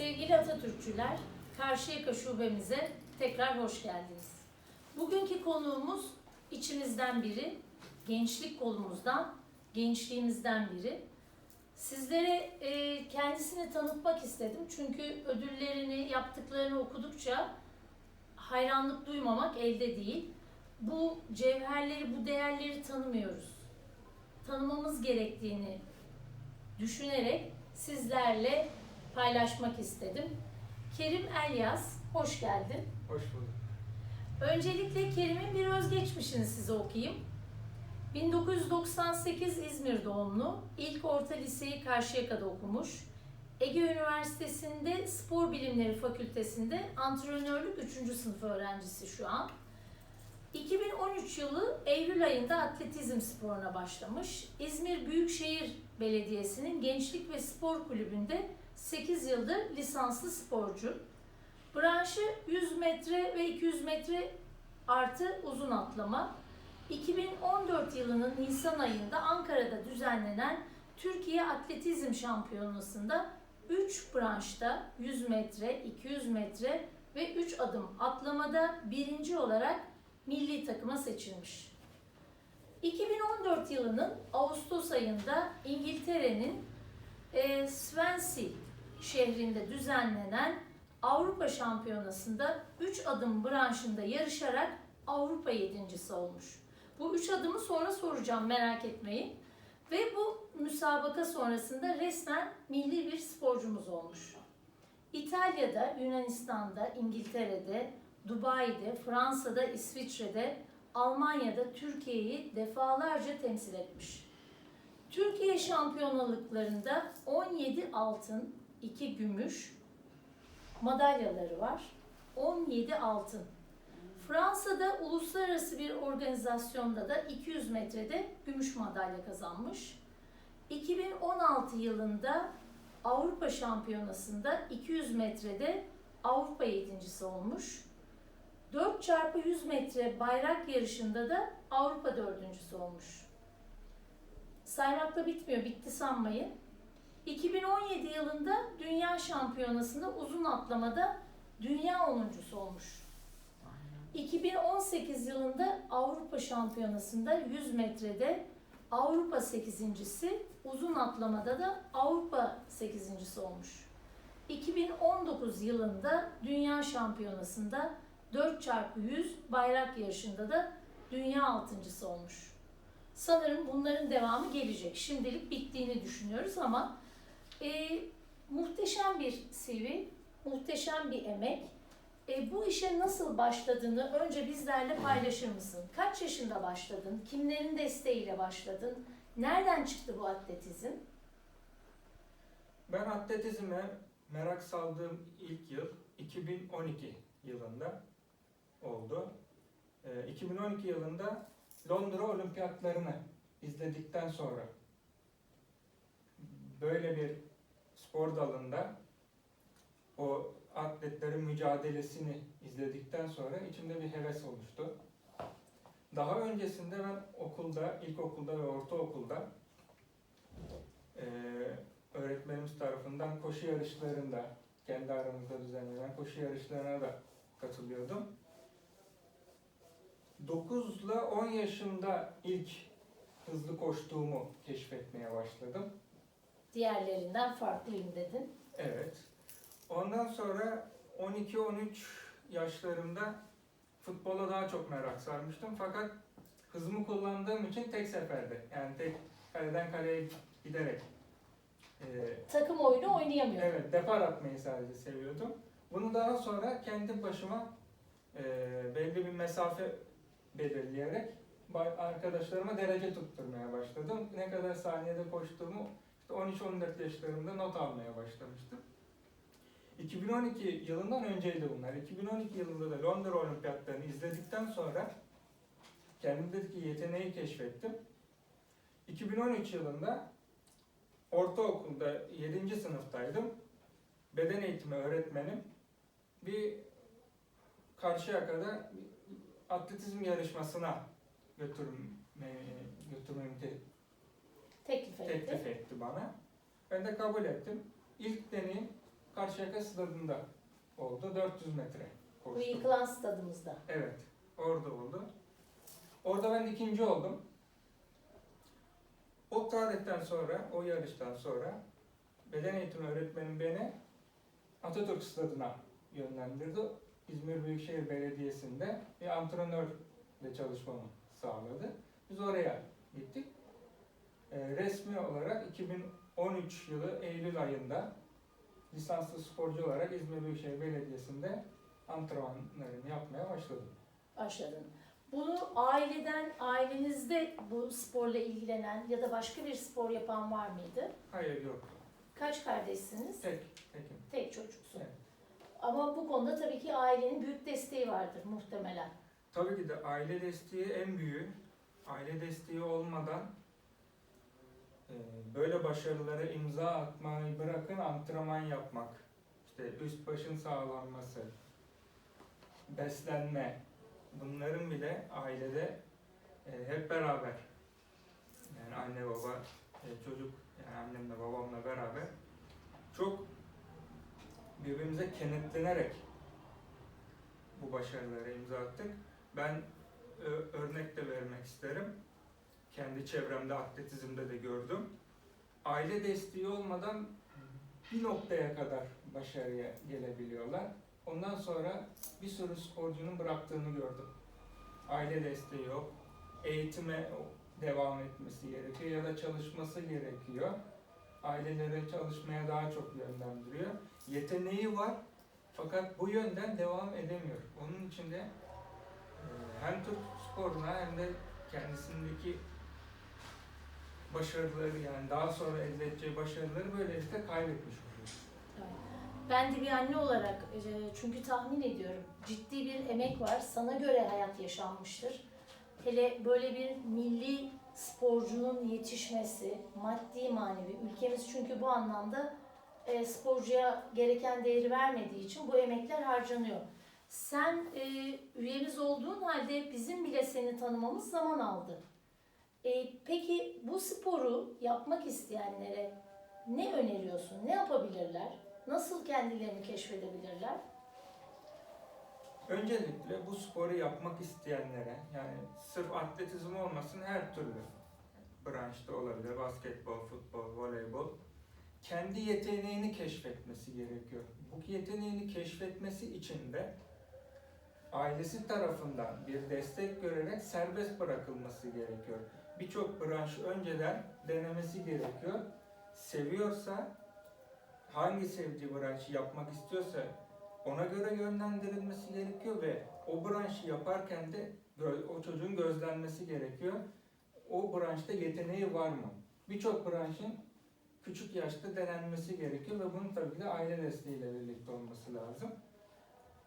Sevgili Atatürkçüler, Karşıyaka Şubemize tekrar hoş geldiniz. Bugünkü konuğumuz içimizden biri, gençlik kolumuzdan, gençliğimizden biri. Sizlere e, kendisini tanıtmak istedim çünkü ödüllerini, yaptıklarını okudukça hayranlık duymamak elde değil. Bu cevherleri, bu değerleri tanımıyoruz. Tanımamız gerektiğini düşünerek sizlerle paylaşmak istedim. Kerim Elyas, hoş geldin. Hoş bulduk. Öncelikle Kerim'in bir özgeçmişini size okuyayım. 1998 İzmir doğumlu, ilk orta liseyi Karşıyaka'da okumuş. Ege Üniversitesi'nde Spor Bilimleri Fakültesinde antrenörlük 3. sınıf öğrencisi şu an. 2013 yılı Eylül ayında atletizm sporuna başlamış. İzmir Büyükşehir Belediyesi'nin Gençlik ve Spor Kulübü'nde 8 yıldır lisanslı sporcu. Branşı 100 metre ve 200 metre artı uzun atlama. 2014 yılının Nisan ayında Ankara'da düzenlenen Türkiye Atletizm Şampiyonası'nda 3 branşta 100 metre, 200 metre ve 3 adım atlamada birinci olarak milli takıma seçilmiş. 2014 yılının Ağustos ayında İngiltere'nin e, Swansea şehrinde düzenlenen Avrupa Şampiyonası'nda 3 adım branşında yarışarak Avrupa yedincisi olmuş. Bu 3 adımı sonra soracağım merak etmeyin. Ve bu müsabaka sonrasında resmen milli bir sporcumuz olmuş. İtalya'da, Yunanistan'da, İngiltere'de, Dubai'de, Fransa'da, İsviçre'de, Almanya'da Türkiye'yi defalarca temsil etmiş. Türkiye şampiyonalıklarında 17 altın, 2 gümüş madalyaları var. 17 altın. Fransa'da uluslararası bir organizasyonda da 200 metrede gümüş madalya kazanmış. 2016 yılında Avrupa Şampiyonası'nda 200 metrede Avrupa yedincisi olmuş. 4 çarpı 100 metre bayrak yarışında da Avrupa dördüncüsü olmuş. Saymakla bitmiyor, bitti sanmayın. 2017 yılında Dünya Şampiyonası'nda uzun atlamada dünya 10.sü olmuş. 2018 yılında Avrupa Şampiyonası'nda 100 metrede Avrupa 8.si, uzun atlamada da Avrupa 8.si olmuş. 2019 yılında Dünya Şampiyonası'nda 4x100 bayrak yarışında da dünya altıncısı olmuş. Sanırım bunların devamı gelecek. Şimdilik bittiğini düşünüyoruz ama e, muhteşem bir CV, muhteşem bir emek. E, bu işe nasıl başladığını önce bizlerle paylaşır mısın? Kaç yaşında başladın? Kimlerin desteğiyle başladın? Nereden çıktı bu atletizm? Ben atletizme merak saldığım ilk yıl 2012 yılında oldu. Ee, 2012 yılında Londra Olimpiyatlarını izledikten sonra böyle bir spor dalında o atletlerin mücadelesini izledikten sonra içimde bir heves oluştu. Daha öncesinde ben okulda, ilkokulda ve ortaokulda eee öğretmenimiz tarafından koşu yarışlarında, kendi aramızda düzenlenen koşu yarışlarına da katılıyordum. 9 ile 10 yaşında ilk hızlı koştuğumu keşfetmeye başladım. Diğerlerinden farklıyım dedin. Evet. Ondan sonra 12-13 yaşlarımda futbola daha çok merak sarmıştım. Fakat hızımı kullandığım için tek seferde, yani tek kaleden kaleye giderek eee, Takım oyunu oynayamıyordun. Evet, depar atmayı sadece seviyordum. Bunu daha sonra kendi başıma e, belli bir mesafe belirleyerek arkadaşlarıma derece tutturmaya başladım. Ne kadar saniyede koştuğumu işte 13-14 yaşlarımda not almaya başlamıştım. 2012 yılından önceydi bunlar. 2012 yılında da Londra Olimpiyatlarını izledikten sonra kendimdeki yeteneği keşfettim. 2013 yılında ortaokulda 7. sınıftaydım. Beden eğitimi öğretmenim bir Karşıyaka'da bir atletizm yarışmasına götürme, götürmemi te- Teklif etti. teklif etti bana. Ben de kabul ettim. İlk deneyim Karşıyaka stadında oldu. 400 metre Bu koştum. yıkılan stadımızda. Evet, orada oldu. Orada ben ikinci oldum. O tarihten sonra, o yarıştan sonra beden eğitimi öğretmenim beni Atatürk Stadı'na yönlendirdi. İzmir Büyükşehir Belediyesi'nde bir antrenörle çalışmamı sağladı. Biz oraya gittik. Ee, resmi olarak 2013 yılı Eylül ayında lisanslı sporcu olarak İzmir Büyükşehir Belediyesi'nde antrenmanlarımı yapmaya başladım. başladın. Bunu aileden, ailenizde bu sporla ilgilenen ya da başka bir spor yapan var mıydı? Hayır yok. Kaç kardeşsiniz? Tek, tekim. Tek çocuksun. Evet. Ama bu konuda tabii ki ailenin büyük desteği vardır muhtemelen. Tabii ki de aile desteği en büyüğü. Aile desteği olmadan böyle başarılara imza atmayı bırakın antrenman yapmak, işte üst başın sağlanması, beslenme bunların bile ailede e, hep beraber yani anne baba e, çocuk yani annemle babamla beraber çok birbirimize kenetlenerek bu başarılara imza attık. Ben örnek de vermek isterim. Kendi çevremde atletizmde de gördüm. Aile desteği olmadan bir noktaya kadar başarıya gelebiliyorlar. Ondan sonra bir sürü sporcunun bıraktığını gördüm. Aile desteği yok. Eğitime devam etmesi gerekiyor ya da çalışması gerekiyor. Aileleri çalışmaya daha çok yönlendiriyor. Yeteneği var fakat bu yönden devam edemiyor. Onun için de e, hem Türk sporuna hem de kendisindeki başarıları yani daha sonra elde edeceği başarıları böylelikle kaybetmiş oluyor. Ben de bir anne olarak e, çünkü tahmin ediyorum ciddi bir emek var. Sana göre hayat yaşanmıştır. Hele böyle bir milli sporcunun yetişmesi, maddi manevi. Ülkemiz çünkü bu anlamda e, sporcuya gereken değeri vermediği için bu emekler harcanıyor. Sen e, üyemiz olduğun halde bizim bile seni tanımamız zaman aldı. Bu sporu yapmak isteyenlere ne öneriyorsun? Ne yapabilirler? Nasıl kendilerini keşfedebilirler? Öncelikle bu sporu yapmak isteyenlere yani sırf atletizm olmasın her türlü branşta olabilir. Basketbol, futbol, voleybol. Kendi yeteneğini keşfetmesi gerekiyor. Bu yeteneğini keşfetmesi için de ailesi tarafından bir destek görerek serbest bırakılması gerekiyor. Birçok branş önceden denemesi gerekiyor. Seviyorsa hangi sevdiği branşı yapmak istiyorsa ona göre yönlendirilmesi gerekiyor ve o branşı yaparken de o çocuğun gözlenmesi gerekiyor. O branşta yeteneği var mı? Birçok branşın küçük yaşta denenmesi gerekiyor ve bunun tabii de aile desteğiyle birlikte olması lazım.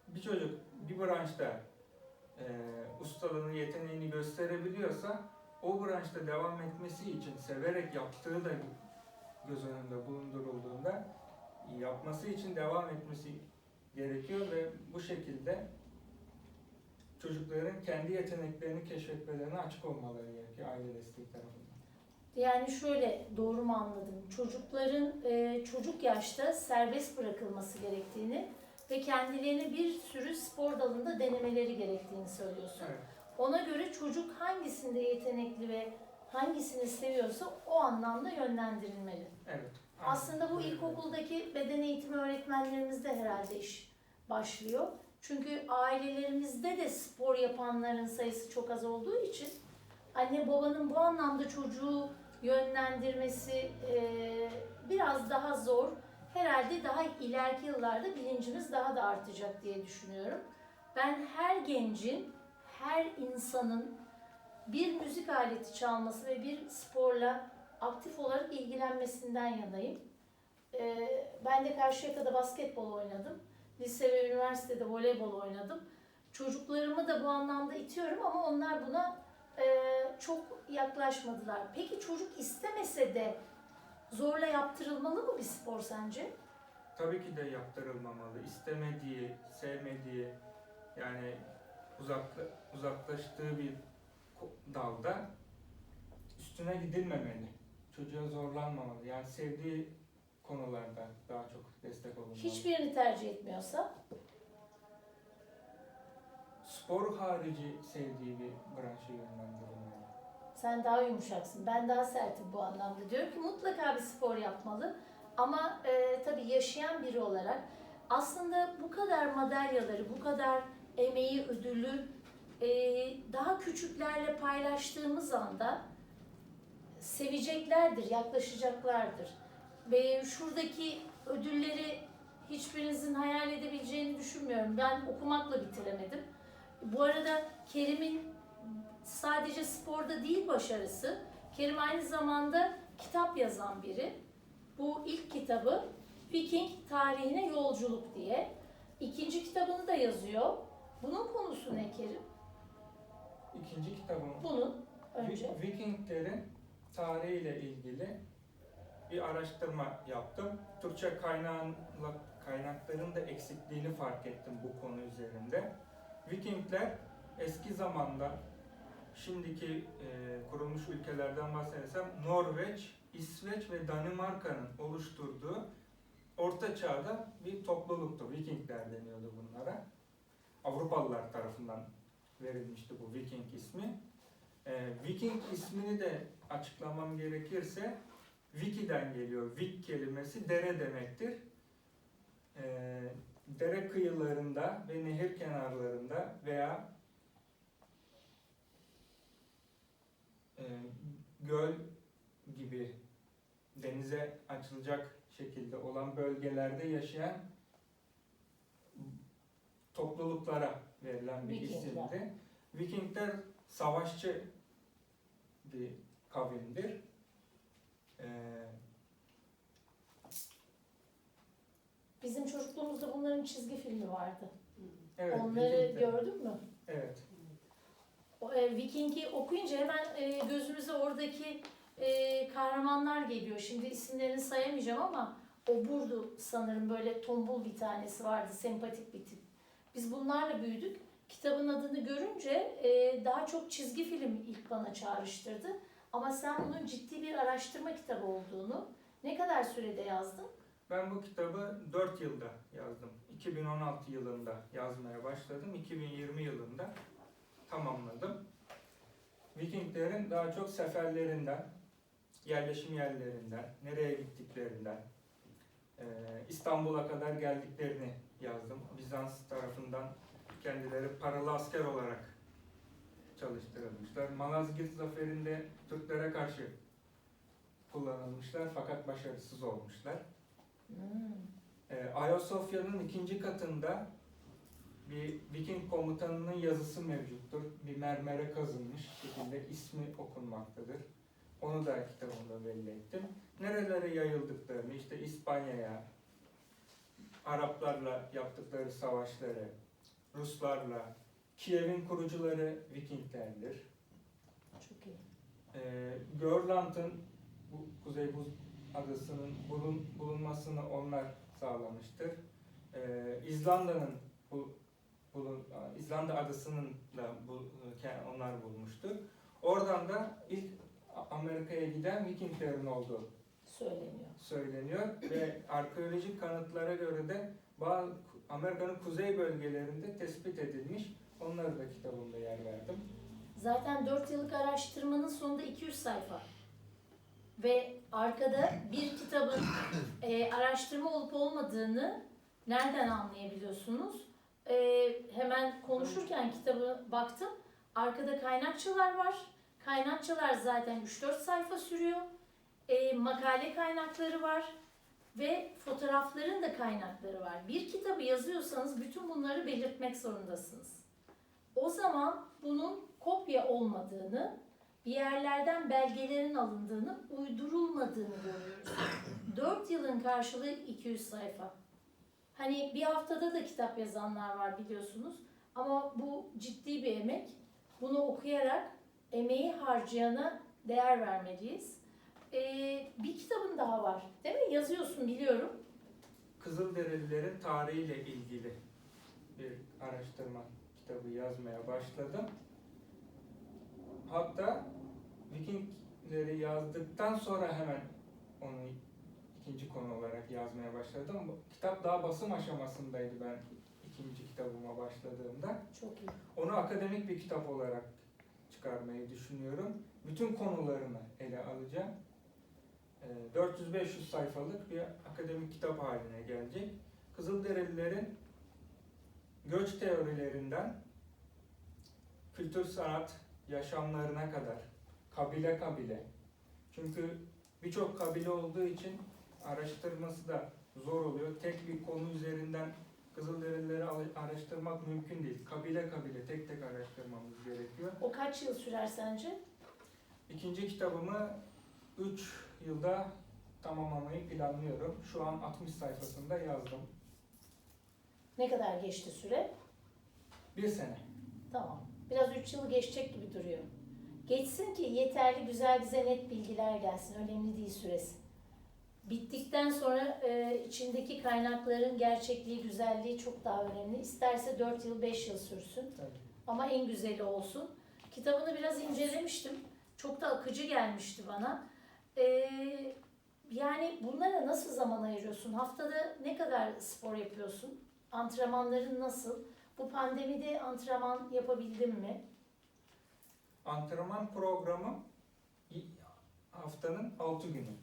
Bir çocuk bir branşta e, ustalığını, yeteneğini gösterebiliyorsa o branşta devam etmesi için severek yaptığı da göz önünde bulundurulduğunda yapması için devam etmesi gerekiyor ve bu şekilde çocukların kendi yeteneklerini keşfetmelerine açık olmaları gerekiyor aile desteği tarafından. Yani şöyle doğru mu anladım? Çocukların e, çocuk yaşta serbest bırakılması gerektiğini ve kendilerini bir sürü spor dalında denemeleri gerektiğini söylüyorsun. Evet, Ona göre çocuk hangisinde yetenekli ve hangisini seviyorsa o anlamda yönlendirilmeli. evet. Aslında bu Aynen. ilkokuldaki beden eğitimi öğretmenlerimizde herhalde iş başlıyor. Çünkü ailelerimizde de spor yapanların sayısı çok az olduğu için anne babanın bu anlamda çocuğu yönlendirmesi eee, biraz daha zor. Herhalde daha ileriki yıllarda bilincimiz daha da artacak diye düşünüyorum. Ben her gencin, her insanın bir müzik aleti çalması ve bir sporla aktif olarak ilgilenmesinden yanayım. Ee, ben de Karşıyaka'da basketbol oynadım. Lise ve üniversitede voleybol oynadım. Çocuklarımı da bu anlamda itiyorum ama onlar buna e, çok yaklaşmadılar. Peki çocuk istemese de zorla yaptırılmalı mı bir spor sence? Tabii ki de yaptırılmamalı. İstemediği, sevmediği yani uzakla, uzaklaştığı bir dalda üstüne gidilmemeli. Çocuğa zorlanmamalı. Yani sevdiği konularda daha çok destek olunmalı. Hiçbirini tercih etmiyorsa Spor harici sevdiği bir branşı yönlendirin yani. sen daha yumuşaksın. Ben daha sertim bu anlamda. Diyorum ki mutlaka bir spor yapmalı. Ama e, tabii yaşayan biri olarak aslında bu kadar madalyaları, bu kadar emeği, ödülü e, daha küçüklerle paylaştığımız anda seveceklerdir, yaklaşacaklardır. Ve şuradaki ödülleri hiçbirinizin hayal edebileceğini düşünmüyorum. Ben okumakla bitiremedim. Bu arada Kerim'in sadece sporda değil başarısı, Kerim aynı zamanda kitap yazan biri. Bu ilk kitabı Viking tarihine yolculuk diye. İkinci kitabını da yazıyor. Bunun konusu ne Kerim? İkinci kitabım Bunun önce. Vi- Vikinglerin tarihiyle ilgili bir araştırma yaptım. Türkçe kaynağın, kaynakların da eksikliğini fark ettim bu konu üzerinde. Vikingler eski zamanda şimdiki e, kurulmuş ülkelerden bahsedersem Norveç, İsveç ve Danimarka'nın oluşturduğu Orta Çağ'da bir topluluktu. Vikingler deniyordu bunlara. Avrupalılar tarafından verilmişti bu Viking ismi. Ee, Viking ismini de açıklamam gerekirse Wiki'den geliyor. Vik kelimesi dere demektir. Ee, dere kıyılarında ve nehir kenarlarında veya e, göl gibi denize açılacak şekilde olan bölgelerde yaşayan topluluklara verilen bir Vikingler. isimdi. Vikingler savaşçı bir kavimdir. Ee, Bizim çocukluğumuzda bunların çizgi filmi vardı. evet, Onları Vikingler- gördün mü? Evet. O, e, Viking'i okuyunca hemen e, gözümüze oradaki e, kahramanlar geliyor. Şimdi isimlerini sayamayacağım ama o Burdu sanırım böyle tombul bir tanesi vardı, sempatik bir tip. Biz bunlarla büyüdük. Kitabın adını görünce e, daha çok çizgi film ilk bana çağrıştırdı. Ama sen bunun ciddi bir araştırma kitabı olduğunu ne kadar sürede yazdın? Ben bu kitabı 4 yılda yazdım. 2016 yılında yazmaya başladım. 2020 yılında tamamladım. Vikinglerin daha çok seferlerinden, yerleşim yerlerinden, nereye gittiklerinden, eee, İstanbul'a kadar geldiklerini yazdım. Bizans tarafından kendileri paralı asker olarak çalıştırılmışlar. Malazgirt zaferinde Türklere karşı kullanılmışlar fakat başarısız olmuşlar. Hmm. Ee, Ayasofya'nın ikinci katında bir Viking komutanının yazısı mevcuttur. Bir mermere kazınmış şekilde ismi okunmaktadır. Onu da kitabımda belli ettim. Nerelere yayıldıklarını, işte İspanya'ya, Araplarla yaptıkları savaşları, Ruslarla, Kiev'in kurucuları Vikinglerdir. Çok iyi. Ee, Görland'ın bu Kuzey Buz Adası'nın bulun, bulunmasını onlar sağlamıştır. Ee, İzlanda'nın bu bulun, İzlanda adasının da bu, onlar bulmuştur. Oradan da ilk Amerika'ya giden Vikinglerin olduğu Söyleniyor. söyleniyor ve arkeolojik kanıtlara göre de bazı Amerika'nın kuzey bölgelerinde tespit edilmiş. Onları da kitabımda yer verdim. Zaten 4 yıllık araştırmanın sonunda 200 sayfa. Ve arkada bir kitabın e, araştırma olup olmadığını nereden anlayabiliyorsunuz? E, hemen konuşurken kitabı baktım. Arkada kaynakçalar var. Kaynakçalar zaten 3-4 sayfa sürüyor. E, makale kaynakları var. Ve fotoğrafların da kaynakları var. Bir kitabı yazıyorsanız bütün bunları belirtmek zorundasınız. O zaman bunun kopya olmadığını, bir yerlerden belgelerin alındığını, uydurulmadığını görüyoruz. 4 yılın karşılığı 200 sayfa. Hani bir haftada da kitap yazanlar var biliyorsunuz. Ama bu ciddi bir emek. Bunu okuyarak emeği harcayana değer vermeliyiz. Ee, bir kitabın daha var. Değil mi? Yazıyorsun biliyorum. Kızılderililerin tarihiyle ilgili bir araştırma kitabı yazmaya başladım. Hatta Vikingleri yazdıktan sonra hemen onu ikinci konu olarak yazmaya başladım. Bu kitap daha basım aşamasındaydı ben ikinci kitabıma başladığımda. Çok iyi. Onu akademik bir kitap olarak çıkarmayı düşünüyorum. Bütün konularını ele alacağım. Ee, 400-500 sayfalık bir akademik kitap haline gelecek. Kızılderililerin göç teorilerinden kültür sanat yaşamlarına kadar kabile kabile. Çünkü birçok kabile olduğu için araştırması da zor oluyor. Tek bir konu üzerinden Kızılderilileri araştırmak mümkün değil. Kabile kabile tek tek araştırmamız gerekiyor. O kaç yıl sürer sence? İkinci kitabımı 3 yılda tamamlamayı planlıyorum. Şu an 60 sayfasında yazdım. Ne kadar geçti süre? Bir sene. Tamam. Biraz 3 yıl geçecek gibi duruyor. Geçsin ki yeterli güzel bize net bilgiler gelsin. Önemli değil süresi. Bittikten sonra e, içindeki kaynakların gerçekliği, güzelliği çok daha önemli. İsterse 4 yıl, 5 yıl sürsün. Tabii. Ama en güzeli olsun. Kitabını biraz incelemiştim. Çok da akıcı gelmişti bana. Ee, yani bunlara nasıl zaman ayırıyorsun? Haftada ne kadar spor yapıyorsun? Antrenmanların nasıl? Bu pandemide antrenman yapabildin mi? Antrenman programı haftanın 6 günü.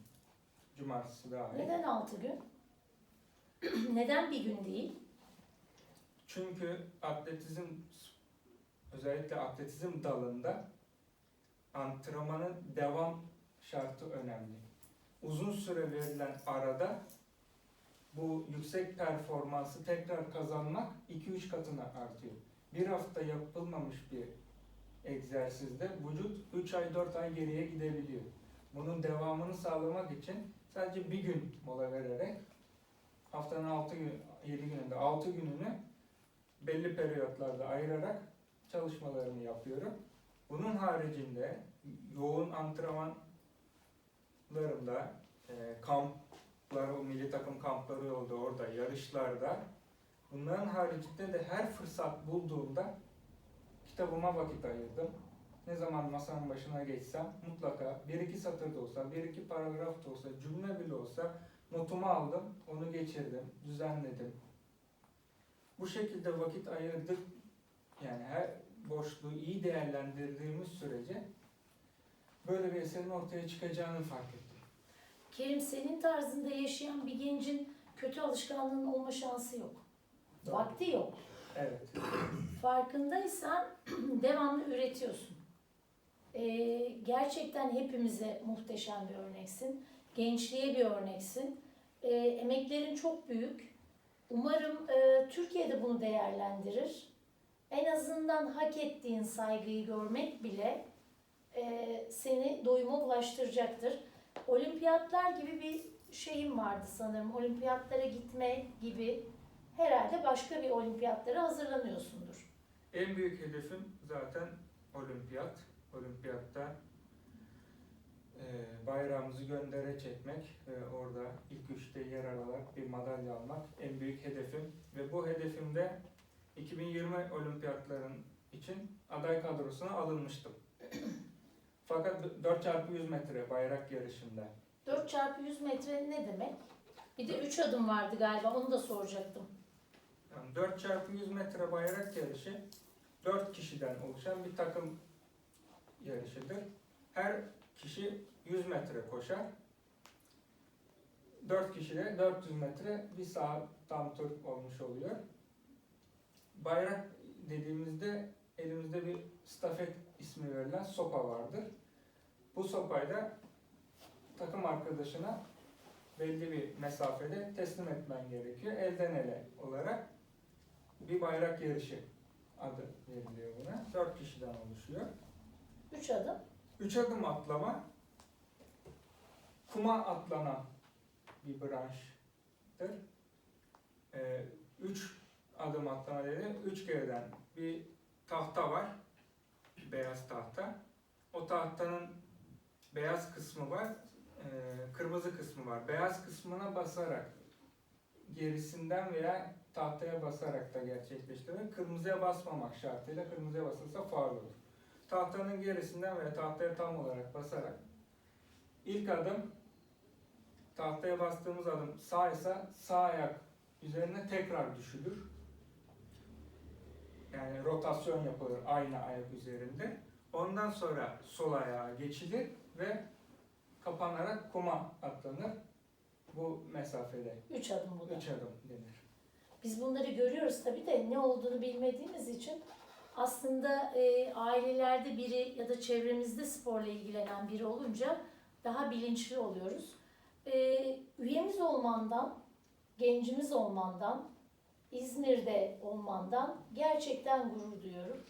Cumartesi dahil. Neden 6 gün? Neden bir gün değil? Çünkü atletizm özellikle atletizm dalında antrenmanın devam şartı önemli. Uzun süre verilen arada bu yüksek performansı tekrar kazanmak 2-3 katına artıyor. Bir hafta yapılmamış bir egzersizde vücut 3 ay 4 ay geriye gidebiliyor. Bunun devamını sağlamak için sadece bir gün mola vererek haftanın 6 gün 7 gününde 6 gününü belli periyotlarda ayırarak çalışmalarımı yapıyorum. Bunun haricinde yoğun antrenmanlarımda e, kamplar, o milli takım kampları oldu orada, yarışlarda. Bunların haricinde de her fırsat bulduğumda kitabıma vakit ayırdım. Ne zaman masanın başına geçsem mutlaka bir iki satır da olsa, bir iki paragraf da olsa, cümle bile olsa notumu aldım, onu geçirdim, düzenledim. Bu şekilde vakit ayırdık. Yani her boşluğu iyi değerlendirdiğimiz sürece böyle bir eserin ortaya çıkacağını fark ettim. Kerim senin tarzında yaşayan bir gencin kötü alışkanlığının olma şansı yok. Doğru. Vakti yok. Evet. Farkındaysan devamlı üretiyorsun. Ee, gerçekten hepimize muhteşem bir örneksin. Gençliğe bir örneksin. Ee, emeklerin çok büyük. Umarım e, Türkiye'de bunu değerlendirir. En azından hak ettiğin saygıyı görmek bile e, seni doyuma ulaştıracaktır. Olimpiyatlar gibi bir şeyim vardı sanırım. Olimpiyatlara gitme gibi herhalde başka bir olimpiyatlara hazırlanıyorsundur. En büyük hedefim zaten olimpiyat. Olimpiyatta e, bayrağımızı göndere çekmek ve orada ilk üçte yer alarak bir madalya almak en büyük hedefim. Ve bu hedefimde 2020 olimpiyatların için aday kadrosuna alınmıştım. Fakat 4x100 metre bayrak yarışında 4 çarpı 100 metre ne demek? Bir de 3 adım vardı galiba onu da soracaktım. Yani 4 çarpı 100 metre bayrak yarışı 4 kişiden oluşan bir takım yarışıdır. Her kişi 100 metre koşar. 4 kişi de 400 metre bir saat tam tur olmuş oluyor. Bayrak dediğimizde elimizde bir stafet ismi verilen sopa vardır. Bu sopayla takım arkadaşına belli bir mesafede teslim etmen gerekiyor. Elden ele olarak bir bayrak yarışı adı veriliyor buna. Dört kişiden oluşuyor. 3 adım. Üç adım atlama kuma atlanan bir branştır. Ee, üç adım atlama dedi. Üç kereden bir tahta var. Beyaz tahta. O tahtanın beyaz kısmı var. e, kırmızı kısmı var. Beyaz kısmına basarak gerisinden veya tahtaya basarak da gerçekleştirilir. Kırmızıya basmamak şartıyla kırmızıya basılsa faul olur. Tahtanın gerisinden veya tahtaya tam olarak basarak ilk adım tahtaya bastığımız adım sağ ise sağ ayak üzerine tekrar düşülür. Yani rotasyon yapılır aynı ayak üzerinde. Ondan sonra sol ayağa geçilir ve kapanarak kuma atlanır. Bu mesafede 3 adım bu da. 3 adım denir. Biz bunları görüyoruz tabii de ne olduğunu bilmediğimiz için aslında e, ailelerde biri ya da çevremizde sporla ilgilenen biri olunca daha bilinçli oluyoruz. E, üyemiz olmandan, gencimiz olmandan, İzmir'de olmandan gerçekten gurur duyuyorum.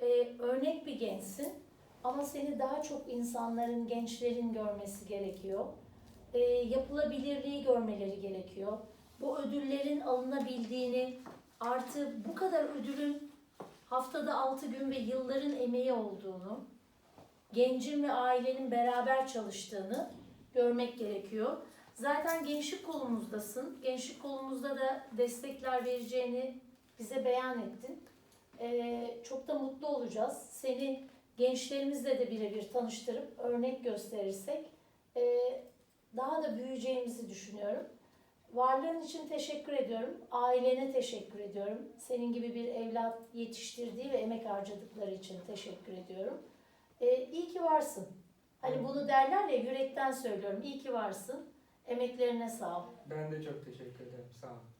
E, örnek bir gençsin ama seni daha çok insanların, gençlerin görmesi gerekiyor. E, yapılabilirliği görmeleri gerekiyor bu ödüllerin alınabildiğini artı bu kadar ödülün haftada 6 gün ve yılların emeği olduğunu, gencin ve ailenin beraber çalıştığını görmek gerekiyor. Zaten gençlik kolumuzdasın. Gençlik kolumuzda da destekler vereceğini bize beyan ettin. Ee, çok da mutlu olacağız. Seni gençlerimizle de birebir tanıştırıp örnek gösterirsek e, daha da büyüyeceğimizi düşünüyorum. Varlığın için teşekkür ediyorum. Ailene teşekkür ediyorum. Senin gibi bir evlat yetiştirdiği ve emek harcadıkları için teşekkür ediyorum. Ee, iyi ki varsın. Hani bunu derler ya yürekten söylüyorum. İyi ki varsın. Emeklerine sağ ol. Ben de çok teşekkür ederim. Sağ olun.